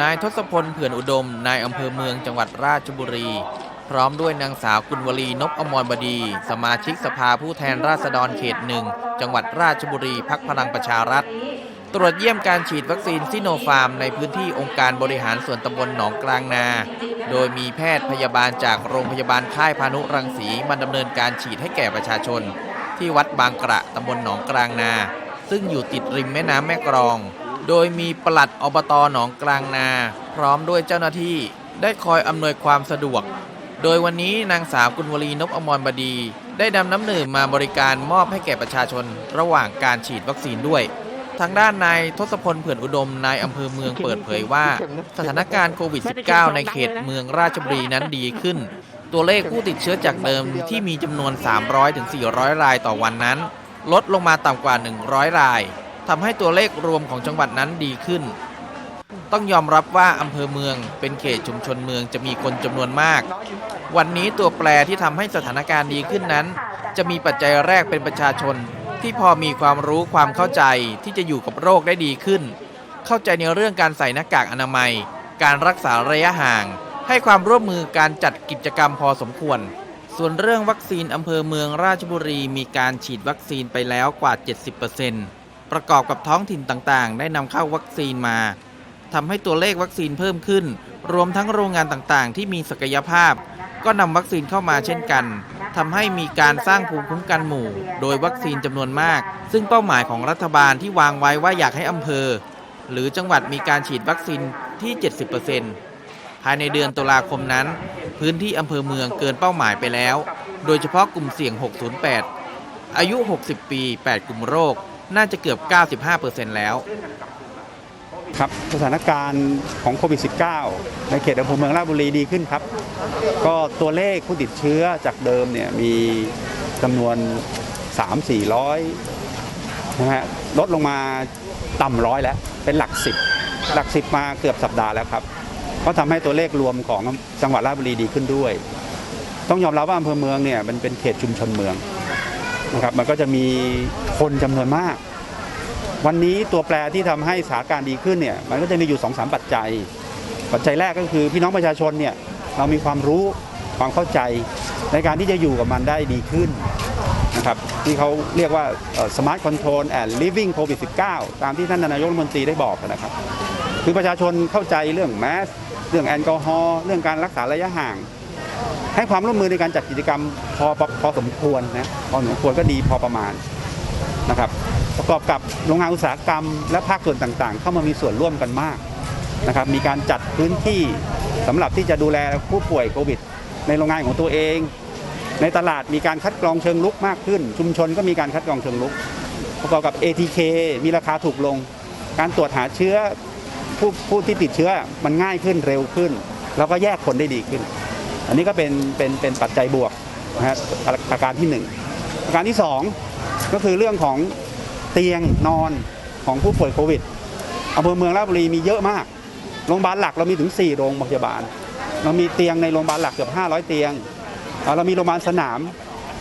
นายทศพลเผื่อนอุดม นายอำเภอเมืองจังหวัดราชบุรี พร้อมด้วยนางสาวกุลวลีนพอมรบดี สมาชิกสภาผู้แทนราษฎรเขตหนึ่ง จังหวัดราชบุรีพักพลังประชารัฐ ตรวจเยี่ยมการฉีดวัคซีนซิโนฟาร์ม ในพื้นที่องค์การบริหารส่วนตำบลหนองกลางนา โดยมีแพทย์พยาบาลจากโรงพยาบาลค่ายพานุรังสีมาดำเนินการฉีดให้แก่ประชาชน ที่วัดบางกระตำบลหนองกลางนา ซึ่งอยู่ติดริมแม่น้ำแม่กรอง โดยมีปลัดอบตหนองกลางนา พร้อมด้วยเจ้าหน้าที่ได้คอยอำนวยความสะดวก โดยวันนี้นางสาวกุลวลีนพอมรบดี ได้นำน้ำดื่มมาบริการมอบให้แก่ประชาชน ระหว่างการฉีดวัคซีนด้วยทางด้านนายทศพลเผื่อนอุดมนายอำเภอเมืองเปิดเผยว่า สถานการณ์โควิด -19 ในเขตเมืองราชบุรีนั้นดีขึ้น ตัวเลขผู้ติดเชื้อจากเดิมที่มีจำนวน 300-400 รายต่อวันนั้น ลดลงมาต่ำกว่า 100 ราย ทำให้ตัวเลขรวมของจังหวัดนั้นดีขึ้น ต้องยอมรับว่าอำเภอเมืองเป็นเขตชุมชนเมืองจะมีคนจำนวนมาก วันนี้ตัวแปรที่ทำให้สถานการณ์ดีขึ้นนั้น จะมีปัจจัยแรกเป็นประชาชน ที่พอมีความรู้ความเข้าใจที่จะอยู่กับโรคได้ดีขึ้น เข้าใจในเรื่องการใส่หน้ากากอนามัย การรักษาระยะห่าง ให้ความร่วมมือการจัดกิจกรรมพอสมควรส่วนเรื่องวัคซีนอำเภอเมืองราชบุรีมีการฉีดวัคซีนไปแล้วกว่า 70% ประกอบกับท้องถิ่นต่างๆ ได้นำเข้าวัคซีนมาทำให้ตัวเลขวัคซีนเพิ่มขึ้น รวมทั้งโรงงานต่างๆ ที่มีศักยภาพ ก็นำวัคซีนเข้ามาเช่นกันทำให้มีการสร้างภูมิคุ้มกันหมู่ โดยวัคซีนจำนวนมาก ซึ่งเป้าหมายของรัฐบาลที่วางไว้ว่าอยากให้อำเภอ หรือจังหวัดมีการฉีดวัคซีนที่ 70%ภายในเดือนตุลาคมนั้น พื้นที่อำเภอเมืองเกินเป้าหมายไปแล้ว โดยเฉพาะกลุ่มเสี่ยง 608 อายุ 60 ปี 8 กลุ่มโรค น่าจะเกือบ 95%แล้ว ครับสถานการณ์ของโควิด -19 ในเขตอำเภอเมืองราชบุรีดีขึ้นครับ ก็ตัวเลขผู้ติดเชื้อจากเดิมเนี่ยมีจำนวน 3 4 0 0นะฮะลดลงมาต่ำร้อยแล้ว เป็นหลัก10หลัก10มาเกือบสัปดาห์แล้วครับก็ทำให้ตัวเลขรวมของจังหวัดราชบุรีดีขึ้นด้วย ต้องยอมรับว่าอำเภอเมืองเนี่ยมันเป็นเขตชุมชนเมือง นะครับมันก็จะมีคนจำนวนมาก วันนี้ตัวแปรที่ทำให้สถานการณ์ดีขึ้นเนี่ยมันก็จะมีอยู่2อสปัจจัย ปัจจัยแรกก็คือพี่น้องประชาชนเนี่ยเรามีความรู้ความเข้าใจในการที่จะอยู่กับมันได้ดีขึ้นนะครับที่เขาเรียกว่า smart control and living covid 19ตามที่ท่านนายกรัฐมนตรีได้บอกนะครับ คือประชาชนเข้าใจเรื่องแมสเรื่องแอลกอฮอล์เรื่องการรักษาระยะห่าง ให้ความร่วมมือในการจัดกิจกรรมพอพอสมควรนะพอสมควรก็ดีพอประมาณนะครับ ประกอบกับโรงงานอุตสาหกรรม และภาคส่วนต่างๆ เข้ามามีส่วนร่วมกันมากนะครับ มีการจัดพื้นที่สำหรับที่จะดูแลผู้ป่วยโควิด ในโรงงานของตัวเอง ในตลาดมีการคัดกรองเชิงลุกมากขึ้น ชุมชนก็มีการคัดกรองเชิงลุก ประกอบกับ ATK มีราคาถูกลง การตรวจหาเชื้อผู้ผู้ที่ติดเชื้อมันง่ายขึ้นเร็วขึ้น แล้วก็แยกคนได้ดีขึ้น อันนี้ก็เป็นเป็นเป็นปัจจัยบวกนะฮะอาการที่หนึ่งอาการที่สองก็คือเรื่องของเตียงนอนของผู้ป่วยโควิดอำเภอเมืองราชบุรีมีเยอะมาก โรงพยาบาลหลักเรามีถึง 4 โรงพยาบาล เรามีเตียงในโรงพยาบาลหลักเกือบ 500 เตียง เรามีโรงพยาบาลสนาม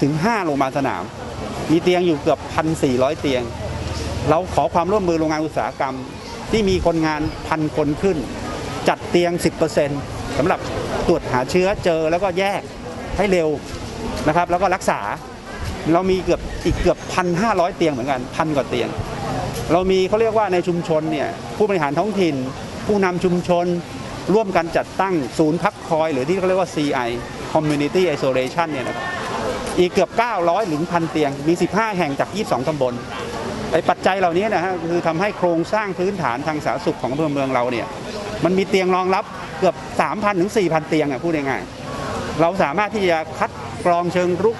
ถึง 5 โรงพยาบาลสนาม มีเตียงอยู่เกือบ 1,400 เตียง เราขอความร่วมมือโรงงานอุตสาหกรรมที่มีคนงานพันคนขึ้น จัดเตียง 10%สำหรับ ตรวจหาเชื้อเจอแล้วก็แยกให้เร็วนะครับ แล้วก็รักษาเรามีเกือบอีกเกือบพันห้าร้อยเตียงเหมือนกันพันกว่าเตียง เรามีเขาเรียกว่าในชุมชนเนี่ยผู้บริหารท้องถิ่น ผู้นำชุมชน ร่วมกันจัดตั้งศูนย์พักคอย หรือที่เขาเรียกว่า CI Community Isolation เนี่ยนะครับอีกเกือบ 900 หรือพันเตียงมี 15 แห่งจาก 22 ตำบลไอ้ปัจจัยเหล่านี้นะฮะคือทำให้โครงสร้างพื้นฐานทางสาธารณสุขของอำเภอเมืองเราเนี่ยมันมีเตียงรองรับ เกือบ 3,000 ถึง 4,000 เตียงอะพูดง่ายๆเราสามารถที่จะคัดกรองเชิงรุก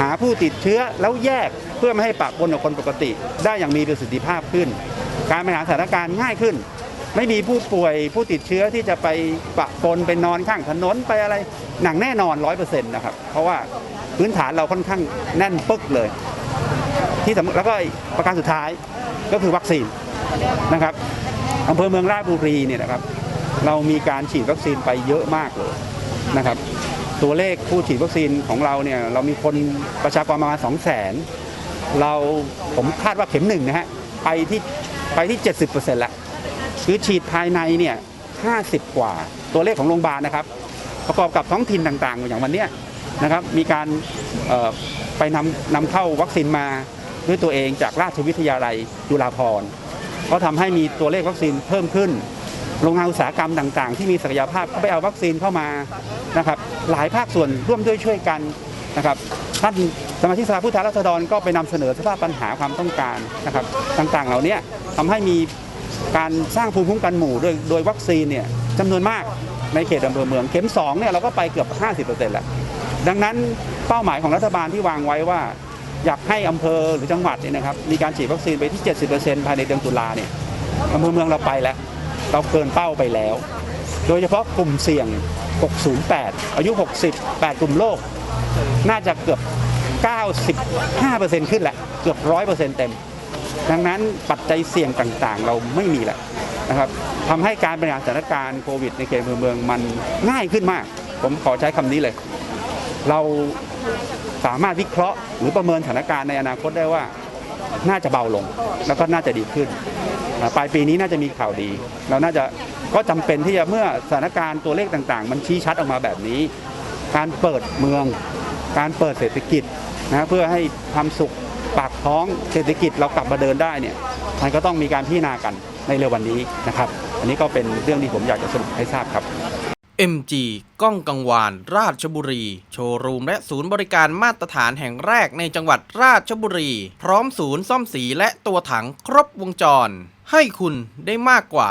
หาผู้ติดเชื้อแล้วแยกเพื่อไม่ให้ปะปนกับคนปกติ ได้อย่างมีประสิทธิภาพขึ้น การบริหารสถานการณ์ง่ายขึ้น ไม่มีผู้ป่วยผู้ติดเชื้อที่จะไปปะปนไปนอนข้างถนนไปอะไรหนังแน่นอนร้อยเปอร์เซ็นต์นะครับเพราะว่าพื้นฐานเราค่อนข้างแน่นปึ๊กเลย ที่สำแล้วก็ประการสุดท้ายก็คือวัคซีนนะครับอำเภอเมืองราชบุรีเนี่ยนะครับ เรามีการฉีดวัคซีนไปเยอะมากเลยนะครับ ตัวเลขผู้ฉีดวัคซีนของเราเนี่ยเรามีคนประชากรประมาณ 2 0 0 0 0 0เราผมคาดว่าเข็มหนึ่งนะฮะไปที่ไปที่ 70%แล้วคือฉีดภายในเนี่ย50 กว่า ตัวเลขของโรงพยาบาลนะครับ ประกอบกับท้องถิ่นต่างๆ อย่างวันเนี้ยนะครับ มีการไปนำนำเข้าวัคซีนมาด้วยตัวเองจากราชวิทยาลัยจุฬาภรณ์ก็ทำให้มีตัวเลขวัคซีนเพิ่มขึ้น โรงงานอุตสาหกรรมต่าง ๆ ที่มีศักยภาพก็ไปเอาวัคซีนเข้ามานะครับหลายภาคส่วนร่วมด้วยช่วยกันนะครับท่านสมาชิกสภาผู้แทนราษฎรก็ไปนำเสนอสภาพปัญหาความต้องการนะครับต่างๆ เหล่านี้ทำให้มีการสร้างภูมิคุ้มกันหมู่โดยโดยวัคซีนเนี่ยจำนวนมากในเขตอำเภอเมืองเข็ม2เนี่ยเราก็ไปเกือบ 50%แล้วดังนั้นเป้าหมายของรัฐบาลที่วางไว้ว่า อยากให้อำเภอหรือจังหวัดเนี่ยนะครับมีการฉีดวัคซีนไปที่ 70%ภายในเดือนตุลาเนี่ยอำเภอเมืองเราไปแล้ว เราเกินเป้าไปแล้ว โดยเฉพาะกลุ่มเสี่ยง 608 อายุ 60 8 กลุ่มโรคน่าจะเกือบ 95%ขึ้นแหละ เกือบ 100%เต็ม ดังนั้นปัจจัยเสี่ยงต่างๆ เราไม่มีแล้วนะครับทำให้การบริหารสถานการณ์โควิดในเขตเมืองมันง่ายขึ้นมาก ผมขอใช้คำนี้เลย เราสามารถวิเคราะห์หรือประเมินสถานการณ์ในอนาคตได้ว่าน่าจะเบาลง แล้วก็น่าจะดีขึ้น ปลายปีนี้น่าจะมีข่าวดี เราน่าจะก็จำเป็นที่จะเมื่อสถานการณ์ตัวเลขต่างๆ มันชี้ชัดออกมาแบบนี้ การเปิดเมือง การเปิดเศรษฐกิจนะเพื่อให้ความสุขปากท้องเศรษฐกิจเรากลับมาเดินได้เนี่ยมันก็ต้องมีการพิจารณากันในเร็ววันนี้นะครับ อันนี้ก็เป็นเรื่องที่ผมอยากจะสรุปให้ทราบครับ MG กล้องกังวาน ราชบุรี โชว์รูมและศูนย์บริการมาตรฐานแห่งแรกในจังหวัดราชบุรี พร้อมศูนย์ซ่อมสีและตัวถังครบวงจร ให้คุณได้มากกว่า